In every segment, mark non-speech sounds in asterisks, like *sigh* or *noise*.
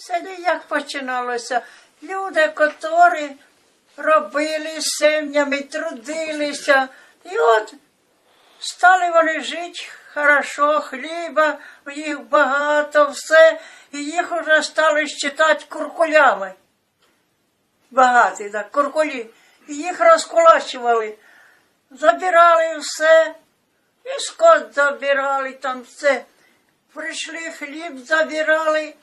селі як починалося. Люди, котрі робили сем'ями, трудилися. І от стали вони жити хорошо, хліба, в їх багато, все, і їх вже стали считати куркулями. Багаті, так, куркулі. І їх розкулачували, забирали все, і скот забирали там все. Прийшли хліб, забирали.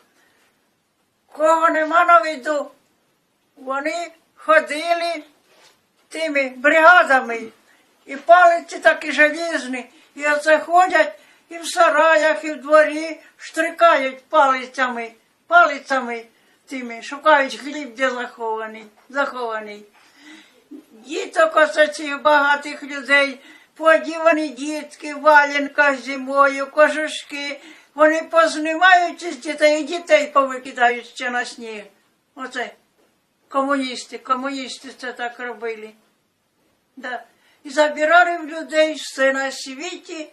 Кого нема на виду, вони ходили тими бригадами. І палиці такі желізні, і оце ходять і в сараях, і в дворі штрикають палицями, палицями тими, шукають хліб, де захований, захований. Діток оце цих багатих людей, подівані дітки, валенка зимою, кожушки, вони познімають із дітей і дітей повикидають ще на сніг. Оце комуністи, комуністи це так робили. Да. І забирали в людей все на світі,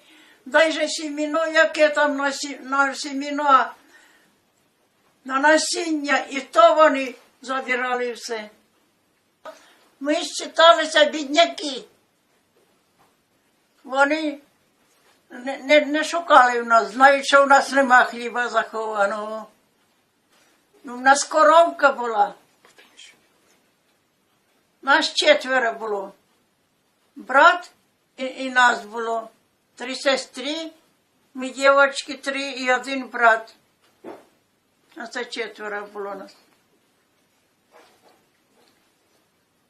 даже сіміно, яке там на, сі- на сіміно, на насіння, і то вони забирали все. Ми считалися бідняки. Вони не, не, не шукали в нас, знають, що в нас нема хліба захованого. Ну, в нас коровка була. Нас четверо було. Брат і, і нас було. Три сестри, ми дівчатки три і один брат. А це четверо було нас.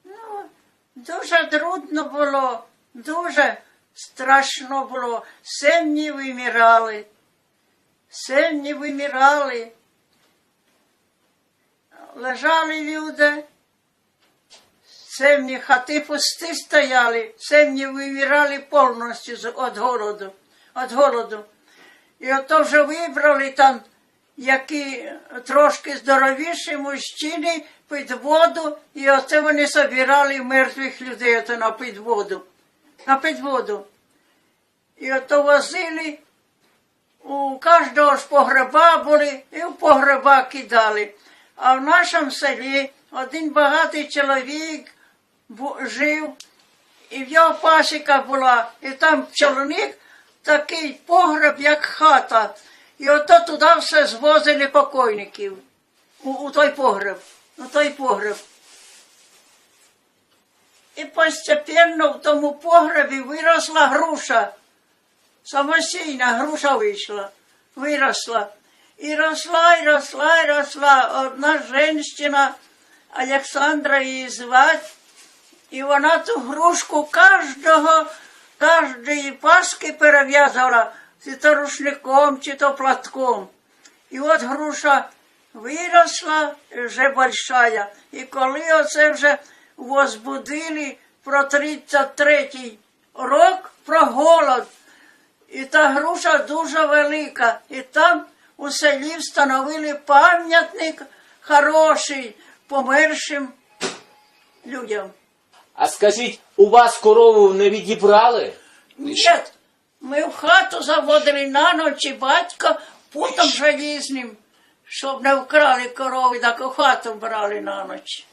Ну, дуже трудно було, дуже страшно було. Сім'ї вимирали. Сім'ї вимирали. Лежали люди. Сім'ї хати пусті стояли, сім'ї вимирали повністю від голоду. Від голоду. І ото вже вибрали там, які трошки здоровіші мужчини під воду, і оце вони собирали мертвих людей ото на підводу. На підводу. І ото возили, у кожного ж погреба були, і в погреба кидали. А в нашому селі один багатий чоловік жив, і в його пасіка була, і там чоловік такий погреб, як хата. І ото туди все звозили покойників. У, у той погреб. У той погреб. І постепенно в тому погребі виросла груша. Самостійна груша вийшла, виросла. І росла, і росла, і росла. Одна жінка, Олександра її звати, і вона ту грушку кожного, кожної паски перев'язала, чи то рушником, чи то платком. І от груша виросла вже большая. І коли оце вже возбудили про 33-й рок, про голод, і та груша дуже велика. І там у селі встановили пам'ятник хороший помершим людям. А скажіть, у вас корову не відібрали? Ні, ми в хату заводили на ночі батька путом желізним, щоб не вкрали корови, так у хату брали на ніч.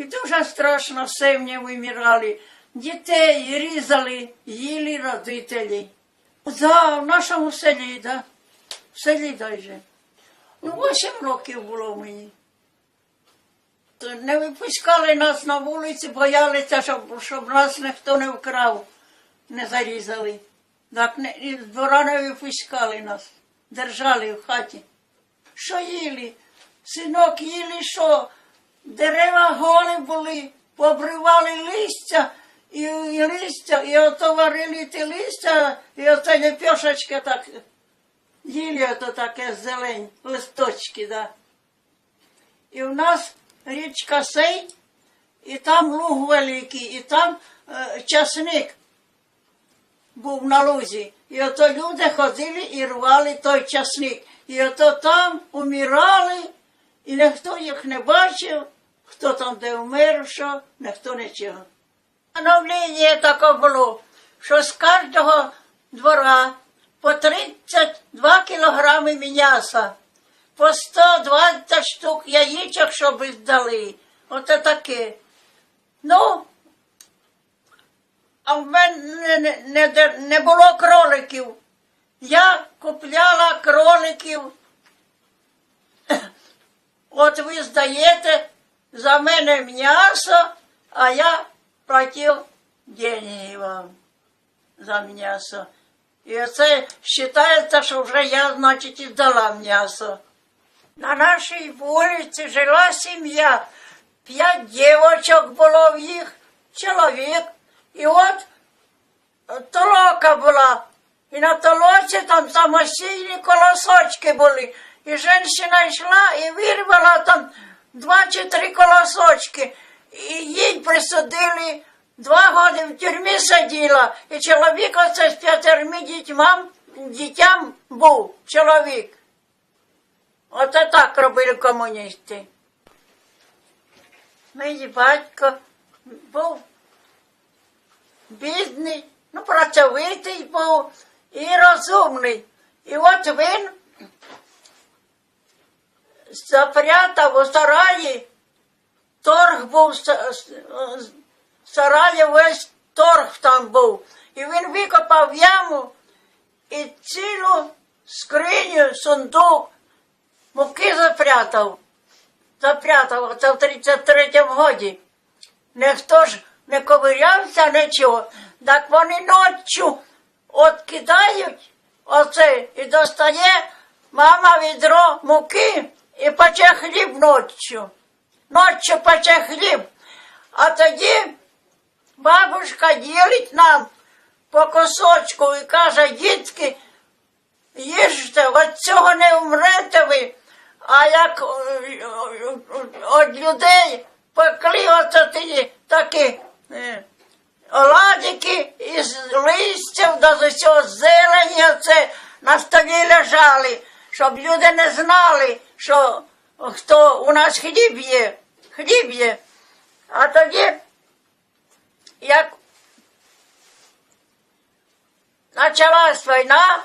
І дуже страшно сім'ї вимирали. Дітей різали, їли родителі. Да, в нашому селі, да. В селі даже. Ну, восім років було мені. Не випускали нас на вулиці, боялися, щоб, щоб нас ніхто не вкрав, не зарізали. Так не, з двора не випускали нас, держали в хаті. Що їли? Синок їли що? Дерева голі були, побривали листя, і, і листя, і ото варили ті листя, і оце лепешечки так їли ото таке зелень, листочки, да. І в нас річка Сей, і там луг великий, і там е, часник був на лузі. І ото люди ходили і рвали той часник. І ото там умирали, і ніхто їх не бачив, хто там де вмер, що, ніхто нічого. Становлення таке було, що з кожного двора по 32 кілограми м'яса, по 120 штук яєчок, щоб дали. Оце таке. Ну, а в мене не, не, не, не було кроликів. Я купляла кроликів. От ви здаєте за мене м'ясо, а я платив деньги вам за м'ясо. І це вважається, що вже я, значить, і здала м'ясо. На нашій вулиці жила сім'я. П'ять дівочок було в їх, чоловік. І от толока була. І на толоці там самостійні колосочки були. І жінка йшла і вирвала там два чи три колосочки. І їй присудили два роки в тюрмі сиділа. І чоловік оце з п'ятерми дітьмам, дітям був чоловік. Оце так робили комуністи. Мій батько був бідний, ну, працьовитий був і розумний. І от він запрятав у сараї, торг був, с- сараї весь торг там був. І він викопав яму і цілу скриню, сундук муки запрятав. Запрятав це в 33-му годі. Ніхто ж не ковирявся нічого. Так вони ночі от кидають оце і достає мама відро муки і пече хліб ночі. Ночі пече хліб. А тоді бабушка ділить нам по кусочку і каже, дітки, їжте, від цього не вмрете ви. А як від людей пекли оце такі е, оладики із листів до з усього зелені оце на столі лежали, щоб люди не знали, що хто у нас хліб є, хліб є. А тоді, як почалась війна,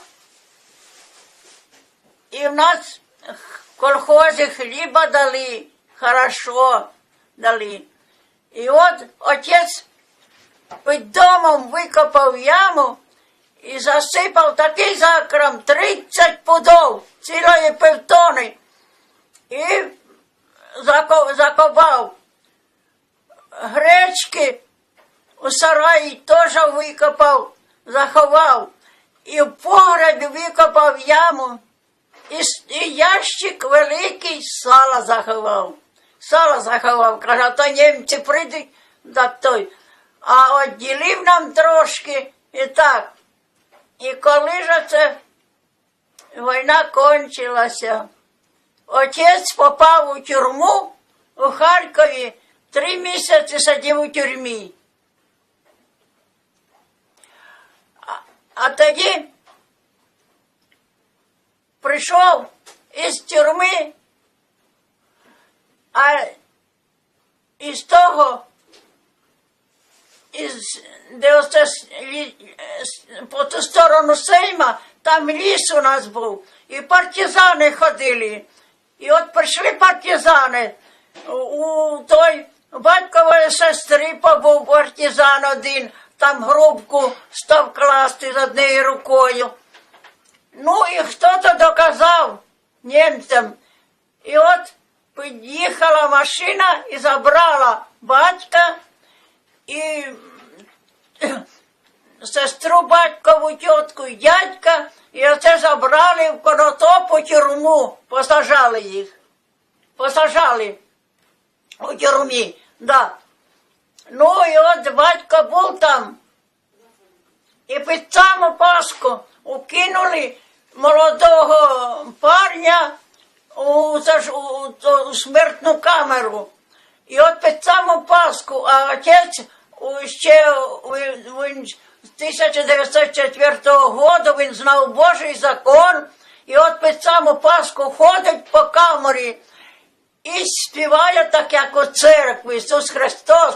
і в нас в колхозі хліба дали, хорошо дали. І от отець під домом викопав яму і засипав такий закром 30 пудов цілої півтони. І зако- закопав гречки у сараї теж викопав, заховав. І в погребі викопав яму, і, і ящик великий сала заховав. Сало заховав, каже, то німці прийдуть, так той. А відділив нам трошки і так. І коли ж це війна кончилася, отець попав у тюрму у Харкові, три місяці сидів у тюрмі. А, а тоді прийшов із тюрми, а із того, із, де оце по ту сторону Сейма, там ліс у нас був, і партизани ходили. І от прийшли партизани. У той батькової сестри побув партизан один, там грубку став класти з однією рукою. Ну і хто-то доказав німцям. І от під'їхала машина і забрала батька і *clears throat* сестру батькову, тітку і дядька, і оце забрали в конотопу тюрму, посажали їх. Посажали у тюрмі, да. Ну і от батько був там. І під саму Пасху укинули молодого парня у, у, у смертну камеру. І от під саму Пасху, а отець у- ще він з 1904 року він знав Божий закон, і от під саму Пасху ходить по камері і співає так, як у церкві Ісус Христос.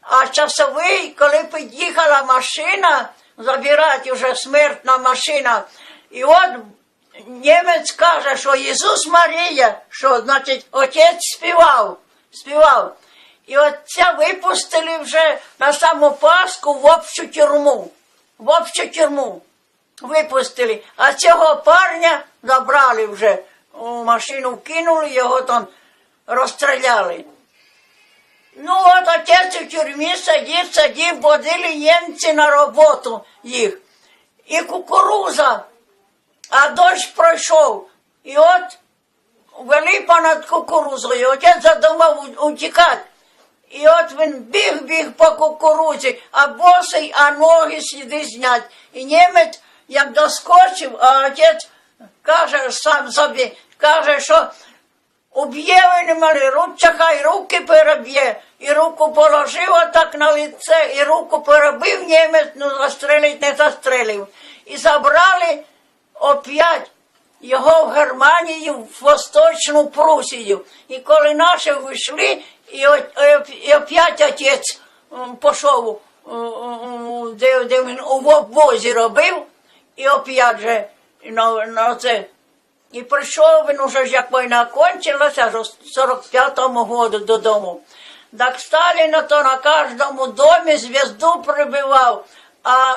А часовий, коли під'їхала машина, забирати вже смертна машина, і от німець каже, що Ісус Марія, що значить отець співав, співав. І отця випустили вже на саму Пасху в общу тюрму. В общу тюрму випустили. А цього парня забрали вже. У машину кинули, його там розстріляли. Ну от отець у тюрмі сидів, сидів, водили німці на роботу їх. І кукуруза, а дощ пройшов. І от вели понад кукурузою. Отець задумав утікати. І от він біг, біг по кукурузі, а босий, а ноги сюди знять. І німець як доскочив, а отець каже сам собі, каже, що уб'є він мене, ручка хай руки переб'є. І руку положив отак на лице, і руку перебив німець, ну застрелить не застрелив. І забрали оп'ять його в Германію, в Восточну Прусію. І коли наші вийшли, і, і, оп'ять отець пішов, де, де він у обозі робив, і оп'ять же на, на це. І прийшов він уже як війна кончилася, у 45-му году додому. Так Сталін то на кожному домі зв'язду прибивав, а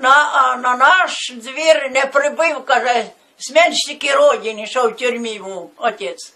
на, а на наш двір не прибив, каже, зменшики родини, що в тюрмі був отець.